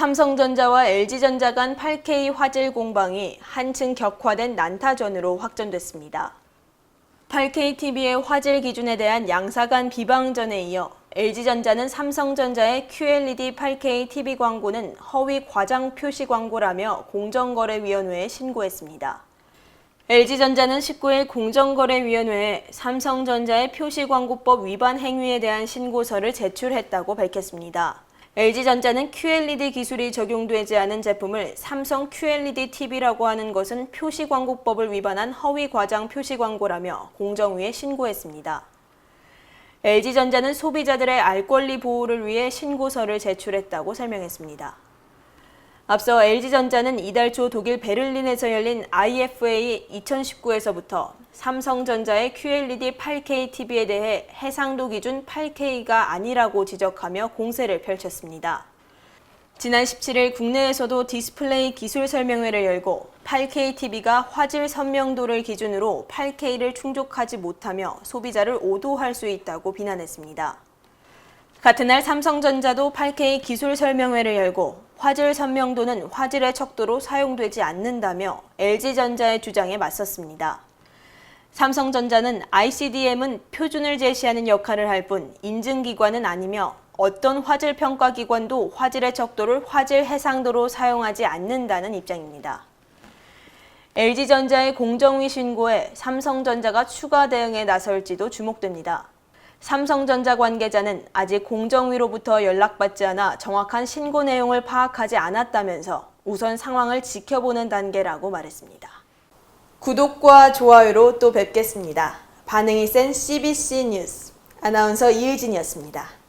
삼성전자와 LG전자 간 8K 화질 공방이 한층 격화된 난타전으로 확전됐습니다. 8K TV의 화질 기준에 대한 양사 간 비방전에 이어 LG전자는 삼성전자의 QLED 8K TV 광고는 허위 과장 표시 광고라며 공정거래위원회에 신고했습니다. LG전자는 19일 공정거래위원회에 삼성전자의 표시광고법 위반 행위에 대한 신고서를 제출했다고 밝혔습니다. LG전자는 QLED 기술이 적용되지 않은 제품을 삼성 QLED TV라고 하는 것은 표시광고법을 위반한 허위 과장 표시광고라며 공정위에 신고했습니다. LG전자는 소비자들의 알 권리 보호를 위해 신고서를 제출했다고 설명했습니다. 앞서 LG전자는 이달 초 독일 베를린에서 열린 IFA 2019에서부터 삼성전자의 QLED 8K TV에 대해 해상도 기준 8K가 아니라고 지적하며 공세를 펼쳤습니다. 지난 17일 국내에서도 디스플레이 기술 설명회를 열고 8K TV가 화질 선명도를 기준으로 8K를 충족하지 못하며 소비자를 오도할 수 있다고 비난했습니다. 같은 날 삼성전자도 8K 기술 설명회를 열고 화질 선명도는 화질의 척도로 사용되지 않는다며 LG전자의 주장에 맞섰습니다. 삼성전자는 ICDM은 표준을 제시하는 역할을 할 뿐 인증기관은 아니며 어떤 화질 평가 기관도 화질의 척도를 화질 해상도로 사용하지 않는다는 입장입니다. LG전자의 공정위 신고에 삼성전자가 추가 대응에 나설지도 주목됩니다. 삼성전자 관계자는 아직 공정위로부터 연락받지 않아 정확한 신고 내용을 파악하지 않았다면서 우선 상황을 지켜보는 단계라고 말했습니다. 구독과 좋아요로 또 뵙겠습니다. 반응이 센 CBC 뉴스 아나운서 이의진이었습니다.